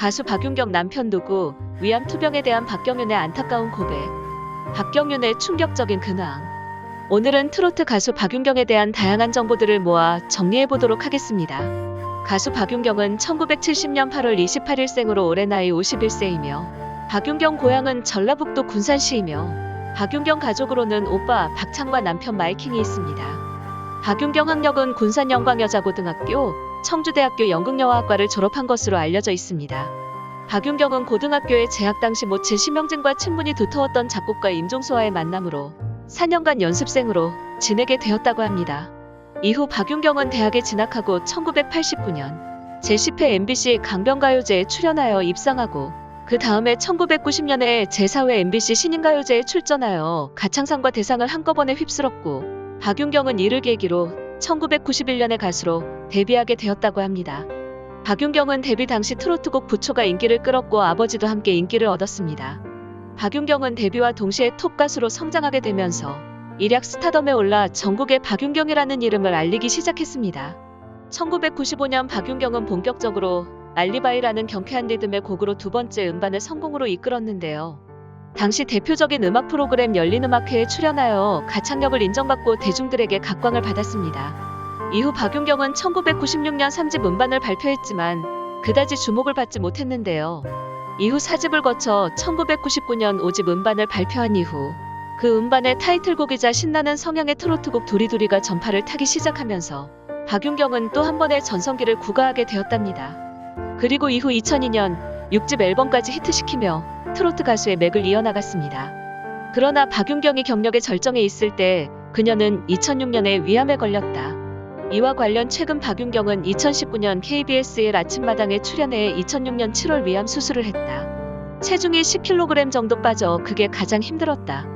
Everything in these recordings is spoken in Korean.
가수 박윤경 남편 누구 위암 투병에 대한 박경윤의 안타까운 고백 박경윤의 충격적인 근황 오늘은 트로트 가수 박윤경에 대한 다양한 정보들을 모아 정리해 보도록 하겠습니다. 가수 박윤경은 1970년 8월 28일 생으로 올해 나이 51세이며 박윤경 고향은 전라북도 군산시이며 박윤경 가족으로는 오빠 박창과 남편 마이킹이 있습니다. 박윤경 학력은 군산 영광여자고등학교, 청주대학교 연극영화학과를 졸업한 것으로 알려져 있습니다. 박윤경은 고등학교에 재학 당시 모친 심영진과 친분이 두터웠던 작곡가 임종수와의 만남으로 4년간 연습생으로 지내게 되었다고 합니다. 이후 박윤경은 대학에 진학하고 1989년 제10회 MBC 강변가요제에 출연하여 입상하고 그 다음에 1990년에 제4회 MBC 신인가요제에 출전하여 가창상과 대상을 한꺼번에 휩쓸었고 박윤경은 이를 계기로 1991년에 가수로 데뷔하게 되었다고 합니다. 박윤경은 데뷔 당시 트로트곡 부초가 인기를 끌었고 아버지도 함께 인기를 얻었습니다. 박윤경은 데뷔와 동시에 톱 가수로 성장하게 되면서 일약 스타덤에 올라 전국에 박윤경이라는 이름을 알리기 시작했습니다. 1995년 박윤경은 본격적으로 알리바이라는 경쾌한 리듬의 곡으로 두 번째 음반을 성공으로 이끌었는데요. 당시 대표적인 음악 프로그램 열린음악회에 출연하여 가창력을 인정받고 대중들에게 각광을 받았습니다. 이후 박윤경은 1996년 3집 음반을 발표했지만 그다지 주목을 받지 못했는데요. 이후 4집을 거쳐 1999년 5집 음반을 발표한 이후 그 음반의 타이틀곡이자 신나는 성향의 트로트곡 도리도리가 전파를 타기 시작하면서 박윤경은 또 한 번의 전성기를 구가하게 되었답니다. 그리고 이후 2002년 6집 앨범까지 히트시키며 트로트 가수의 맥을 이어나갔습니다. 그러나 박윤경이 경력의 절정에 있을 때 그녀는 2006년에 위암에 걸렸다. 이와 관련 최근 박윤경은 2019년 KBS1 아침마당에 출연해 2006년 7월 위암 수술을 했다. 체중이 10kg 정도 빠져 그게 가장 힘들었다.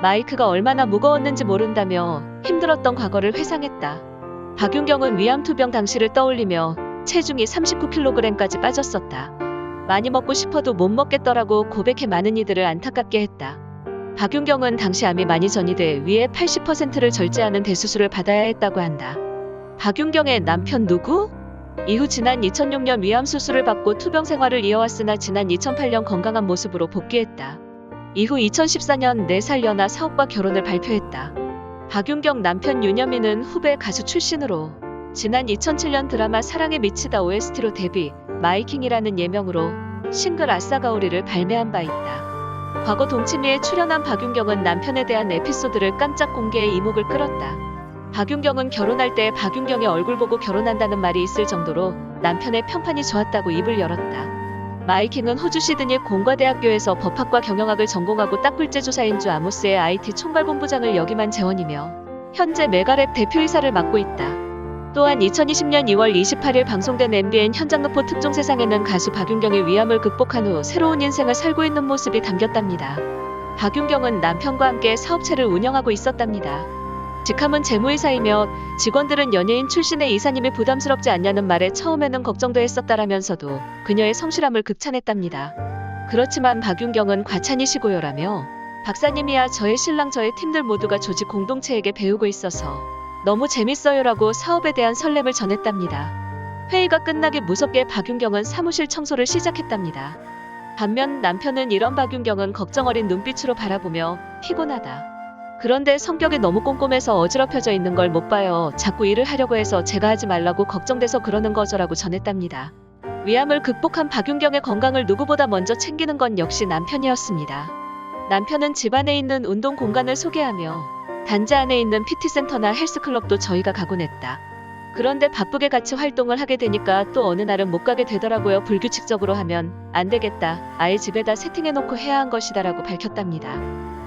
마이크가 얼마나 무거웠는지 모른다며 힘들었던 과거를 회상했다. 박윤경은 위암 투병 당시를 떠올리며 체중이 39kg까지 빠졌었다. 많이 먹고 싶어도 못 먹겠더라고 고백해 많은 이들을 안타깝게 했다. 박윤경은 당시 암이 많이 전이돼 위의 80%를 절제하는 대수술을 받아야 했다고 한다. 박윤경의 남편 누구? 이후 지난 2006년 위암 수술을 받고 투병 생활을 이어왔으나 지난 2008년 건강한 모습으로 복귀했다. 이후 2014년 4살 연하 사업과 결혼을 발표했다. 박윤경 남편 윤여민은 후배 가수 출신으로 지난 2007년 드라마 사랑에 미치다 OST로 데뷔, 마이킹이라는 예명으로 싱글 아싸가오리를 발매한 바 있다. 과거 동치미에 출연한 박윤경은 남편에 대한 에피소드를 깜짝 공개해 이목을 끌었다. 박윤경은 결혼할 때 박윤경의 얼굴 보고 결혼한다는 말이 있을 정도로 남편의 평판이 좋았다고 입을 열었다. 마이킹은 호주 시드니 공과대학교에서 법학과 경영학을 전공하고 딱불제 조사인 주 아모스의 IT 총괄본부장을 역임한 재원이며 현재 메가랩 대표이사를 맡고 있다. 또한 2020년 2월 28일 방송된 MBN 현장노포 특종 세상에는 가수 박윤경이 위암을 극복한 후 새로운 인생을 살고 있는 모습이 담겼답니다. 박윤경은 남편과 함께 사업체를 운영하고 있었답니다. 직함은 재무이사이며 직원들은 연예인 출신의 이사님이 부담스럽지 않냐는 말에 처음에는 걱정도 했었다라면서도 그녀의 성실함을 극찬했답니다. 그렇지만 박윤경은 과찬이시고요라며 박사님이야 저의 신랑 저의 팀들 모두가 조직 공동체에게 배우고 있어서 너무 재밌어요라고 사업에 대한 설렘을 전했답니다. 회의가 끝나기 무섭게 박윤경은 사무실 청소를 시작했답니다. 반면 남편은 이런 박윤경은 걱정 어린 눈빛으로 바라보며 피곤하다. 그런데 성격이 너무 꼼꼼해서 어지럽혀져 있는 걸 못 봐요. 자꾸 일을 하려고 해서 제가 하지 말라고 걱정돼서 그러는 거죠라고 전했답니다. 위암을 극복한 박윤경의 건강을 누구보다 먼저 챙기는 건 역시 남편이었습니다. 남편은 집안에 있는 운동 공간을 소개하며 단지 안에 있는 PT센터나 헬스클럽도 저희가 가곤 했다. 그런데 바쁘게 같이 활동을 하게 되니까 또 어느 날은 못 가게 되더라고요. 불규칙적으로 하면 안 되겠다. 아예 집에다 세팅해놓고 해야 한 것이다라고 밝혔답니다.